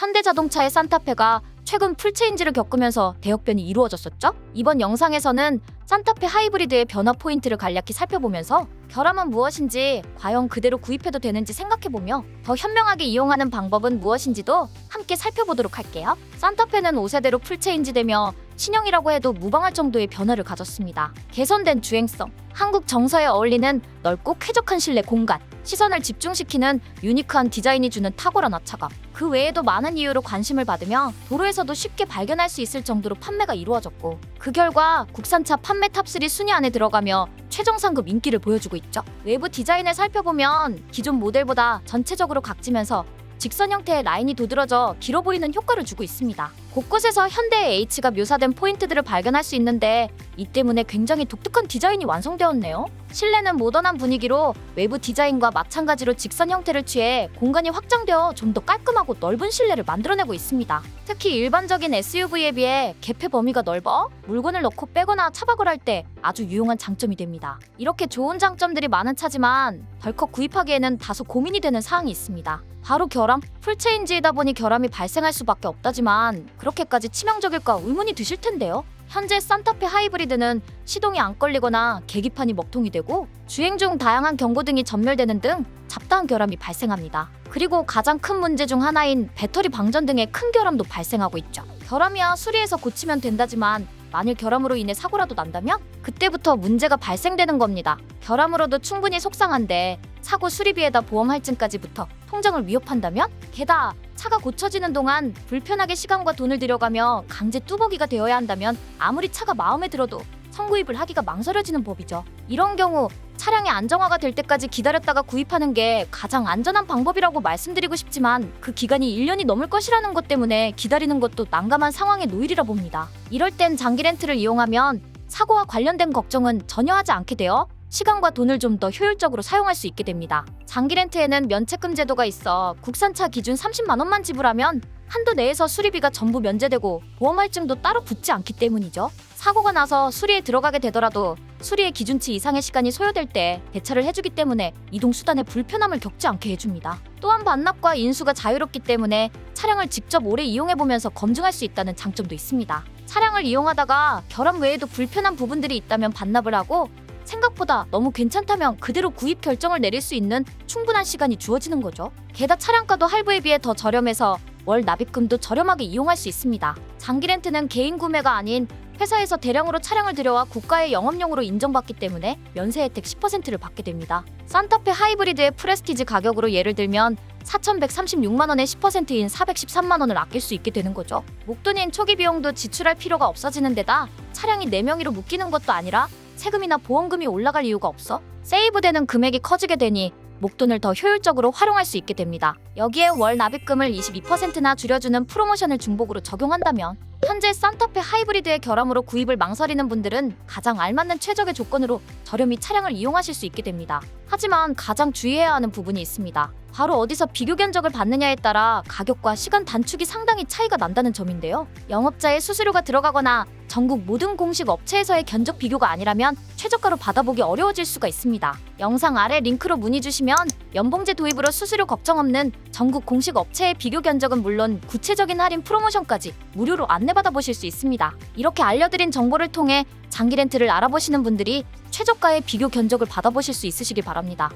현대자동차의 산타페가 최근 풀체인지를 겪으면서 대역변이 이루어졌었죠? 이번 영상에서는 산타페 하이브리드의 변화 포인트를 간략히 살펴보면서 결함은 무엇인지 과연 그대로 구입해도 되는지 생각해보며 더 현명하게 이용하는 방법은 무엇인지도 함께 살펴보도록 할게요. 산타페는 5세대로 풀체인지되며 신형이라고 해도 무방할 정도의 변화를 가졌습니다. 개선된 주행성, 한국 정서에 어울리는 넓고 쾌적한 실내 공간, 시선을 집중시키는 유니크한 디자인이 주는 탁월한 아차감. 그 외에도 많은 이유로 관심을 받으며 도로에서도 쉽게 발견할 수 있을 정도로 판매가 이루어졌고 그 결과 국산차 판매 탑3 순위 안에 들어가며 최정 상급 인기를 보여주고 있죠. 외부 디자인을 살펴보면 기존 모델보다 전체적으로 각지면서 직선 형태의 라인이 도드러져 길어 보이는 효과를 주고 있습니다. 곳곳에서 현대의 H가 묘사된 포인트들을 발견할 수 있는데 이 때문에 굉장히 독특한 디자인이 완성되었네요. 실내는 모던한 분위기로 외부 디자인과 마찬가지로 직선 형태를 취해 공간이 확장되어 좀 더 깔끔하고 넓은 실내를 만들어내고 있습니다. 특히 일반적인 SUV에 비해 개폐 범위가 넓어 물건을 넣고 빼거나 차박을 할 때 아주 유용한 장점이 됩니다. 이렇게 좋은 장점들이 많은 차지만 덜컥 구입하기에는 다소 고민이 되는 사항이 있습니다. 바로 결함? 풀체인지이다 보니 결함이 발생할 수밖에 없다지만 그렇게까지 치명적일까 의문이 드실 텐데요. 현재 산타페 하이브리드는 시동이 안 걸리거나 계기판이 먹통이 되고 주행 중 다양한 경고등이 전멸되는 등 잡다한 결함이 발생합니다. 그리고 가장 큰 문제 중 하나인 배터리 방전 등의 큰 결함도 발생하고 있죠. 결함이야 수리해서 고치면 된다지만 만일 결함으로 인해 사고라도 난다면 그때부터 문제가 발생되는 겁니다. 결함으로도 충분히 속상한데 사고 수리비에다 보험 할증까지 붙어 통장을 위협한다면 게다가 차가 고쳐지는 동안 불편하게 시간과 돈을 들여가며 강제 뚜벅이가 되어야 한다면 아무리 차가 마음에 들어도 선구입을 하기가 망설여지는 법이죠. 이런 경우 차량이 안정화가 될 때까지 기다렸다가 구입하는 게 가장 안전한 방법이라고 말씀드리고 싶지만 그 기간이 1년이 넘을 것이라는 것 때문에 기다리는 것도 난감한 상황에 놓이리라 봅니다. 이럴 땐 장기 렌트를 이용하면 사고와 관련된 걱정은 전혀 하지 않게 되어 시간과 돈을 좀 더 효율적으로 사용할 수 있게 됩니다. 장기 렌트에는 면책금 제도가 있어 국산차 기준 30만 원만 지불하면 한도 내에서 수리비가 전부 면제되고 보험 할증도 따로 붙지 않기 때문이죠. 사고가 나서 수리에 들어가게 되더라도 수리의 기준치 이상의 시간이 소요될 때 대처를 해주기 때문에 이동 수단에 불편함을 겪지 않게 해줍니다. 또한 반납과 인수가 자유롭기 때문에 차량을 직접 오래 이용해 보면서 검증할 수 있다는 장점도 있습니다. 차량을 이용하다가 결함 외에도 불편한 부분들이 있다면 반납을 하고 생각보다 너무 괜찮다면 그대로 구입 결정을 내릴 수 있는 충분한 시간이 주어지는 거죠. 게다 차량가도 할부에 비해 더 저렴해서 월 납입금도 저렴하게 이용할 수 있습니다. 장기 렌트는 개인 구매가 아닌 회사에서 대량으로 차량을 들여와 국가의 영업용으로 인정받기 때문에 면세 혜택 10%를 받게 됩니다. 산타페 하이브리드의 프레스티지 가격으로 예를 들면 4,136만 원의 10%인 413만 원을 아낄 수 있게 되는 거죠. 목돈인 초기 비용도 지출할 필요가 없어지는 데다 차량이 4명이로 묶이는 것도 아니라 세금이나 보험금이 올라갈 이유가 없어 세이브되는 금액이 커지게 되니 목돈을 더 효율적으로 활용할 수 있게 됩니다. 여기에 월 납입금을 22%나 줄여주는 프로모션을 중복으로 적용한다면 현재 산타페 하이브리드의 결함으로 구입을 망설이는 분들은 가장 알맞는 최적의 조건으로 저렴이 차량을 이용하실 수 있게 됩니다. 하지만 가장 주의해야 하는 부분이 있습니다. 바로 어디서 비교 견적을 받느냐에 따라 가격과 시간 단축이 상당히 차이가 난다는 점인데요. 영업자의 수수료가 들어가거나 전국 모든 공식 업체에서의 견적 비교가 아니라면 최저가로 받아보기 어려워질 수가 있습니다. 영상 아래 링크로 문의 주시면 연봉제 도입으로 수수료 걱정 없는 전국 공식 업체의 비교 견적은 물론 구체적인 할인 프로모션까지 무료로 안내받아 보실 수 있습니다. 이렇게 알려드린 정보를 통해 장기 렌트를 알아보시는 분들이 최저가의 비교 견적을 받아보실 수 있으시길 바랍니다.